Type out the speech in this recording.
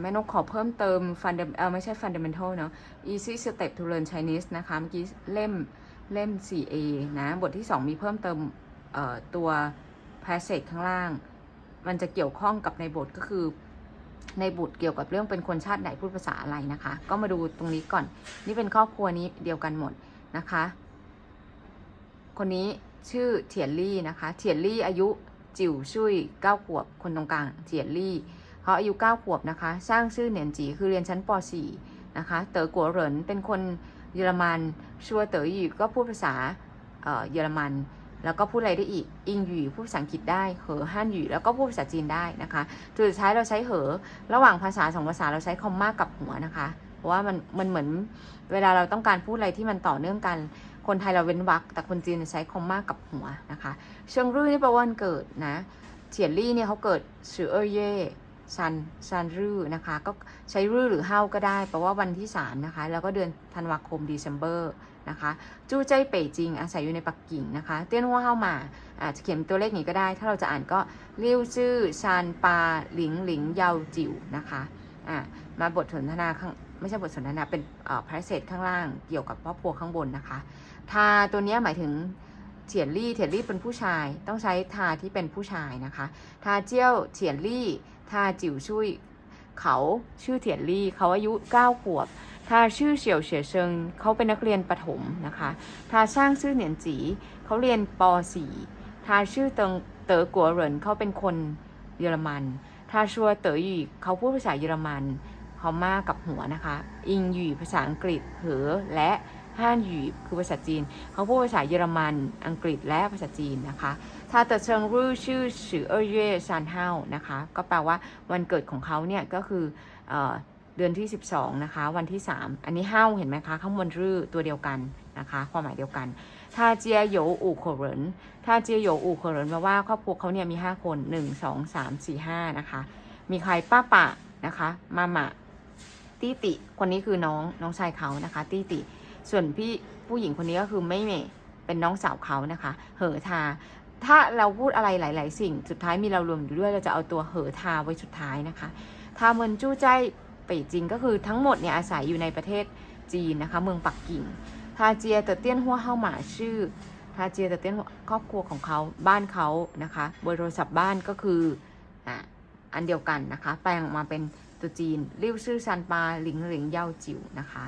แม่นกขอเพิ่มเติม funda เออไม่ใช่ fundamental เนอะ easy step to learn Chinese นะคะเมื่อกี้เล่มเล่ม 4a นะ บทที่ 2 มีเพิ่มเติมตัว passage ข้างล่าง มันจะเกี่ยวข้องกับในบทก็คือในบทเกี่ยวกับเรื่องเป็นคนชาติไหนพูดภาษาอะไรนะคะ ก็มาดูตรงนี้ก่อน นี่เป็นครอบครัวนี้เดียวกันหมดนะคะ คนนี้ชื่อเทียนลี่นะคะ เทียนลี่อายุจิ๋วชุยเก้าขวบ คนตรงกลางเทียนลี่ เขาอายุ 9 ขวบนะคะ สร้างชื่อเหนียนจีคือเรียนชั้นป .4 นะคะ เต๋อกัวเหรินเป็นคนเยอรมัน ชัวเต๋อหยู่ก็พูดภาษาเยอรมัน แล้วก็พูดอะไรได้อีก อิงหยู่พูดภาษาอังกฤษได้ เหอฮั่นหยู่แล้วก็พูดภาษาจีนได้นะคะ จุดสุดท้ายเราใช้เหอ ระหว่างภาษาสองภาษาเราใช้คอมมากับหัวนะคะ เพราะว่ามันมันเหมือนเวลาเราต้องการพูดอะไรที่มันต่อเนื่องกัน คนไทยเราเว้นวรรคแต่คนจีนใช้คอมมากับหัวนะคะ เชิงรื่อนี่แปลว่าวันเกิดนะเฉียนลี่เนี่ยเขาเกิดสือเอเย่ ซันซันรื่อนะคะ ก็ใช้รื่อหรือเฮาก็ได้แปลว่าวันที่ 3 นะคะ แล้วก็เดือนธันวาคม d e c ember นะคะ จู้ใจเป่ยจิง อาศัยอยู่ในปักกิ่งนะคะ เตี้ยนหัวเฮามาอาจจะเขียนตัวเลขนี้ก็ได้ ถ้าเราจะอ่านก็ริ้วซื่อซานปาหลิงหลิงเยาจิ๋วนะคะอ่ามาบทสนทนาข้างไม่ใช่บทสนทนาเป็นเอ่อพระเศษข้างล่างเกี่ยวกับครอบครัวข้างบนนะคะทาตัวนี้หมายถึง เฉียนลี่เฉียนลี่เป็นผู้ชาย ต้องใช้ทาที่เป็นผู้ชายนะคะ ทาเจี้ยวเฉียนลี่ทาจิ๋วชุยเขาชื่อเถียนลี่เขาอายุ 9 ขวบทาชื่อเฉียวเฉียเชิงเขาเป็นนักเรียนประถมนะคะทาช่างชื่อเหนียนจีเขาเรียนป .4 ทาชื่อเติงเต๋อกัวเหรินเขาเป็นคนเยอรมันทาชัวเต๋อหยี่เขาพูดภาษาเยอรมันเขามากับหัวนะคะ อิงหยี่ภาษาอังกฤษเหอและ ฮันหยีคือภาษาจีน เขาพูดภาษาเยอรมัน อังกฤษและภาษาจีนนะคะทาเตอเชิงรื่อชื่อสือเอเย่ซานเฮานะคะ ก็แปลว่าวันเกิดของเขาเนี่ยก็คือเออเดือนที่ 12 นะคะ วันที่ 3 อันนี้เฮาเห็นไหมคะ ข้างบนรื่อตัวเดียวกันนะคะ ความหมายเดียวกันทาเจียโยอูโคเรนทาเจียโยอูโคเรนแปลว่าครอบครัวเขาเนี่ยมี 5 คน 1 2 3 4 5 นะคะ มีใครป้าปะนะคะ มามะ ตี้ติ คนนี้คือน้องน้องชายเขานะคะ ตี้ติ ส่วนพี่ผู้หญิงคนนี้ก็คือไม่เมเป็นน้องสาวเขานะคะ เหอทา ถ้าเราพูดอะไรหลาย ๆ สิ่ง สุดท้ายมีเรารวมอยู่ด้วย เราจะเอาตัวเหอทาไว้สุดท้ายนะคะ ทาเมินจู้ใจเป่ยจิงก็คือทั้งหมดเนี่ยอาศัยอยู่ในประเทศจีนนะคะ เมืองปักกิ่ง ทาเจียเตอเตี้ยนหัวเฮาหมาชื่อ ทาเจียเตอเตี้ยนหัวครอบครัวของเขาบ้านเขานะคะเบอร์โทรศัพท์บ้านก็คืออะอันเดียวกันนะคะ แปลงออกมาเป็นตัวจีนริ้วซื่อซันปาหลิงหลิงเย่าจิ๋วนะคะ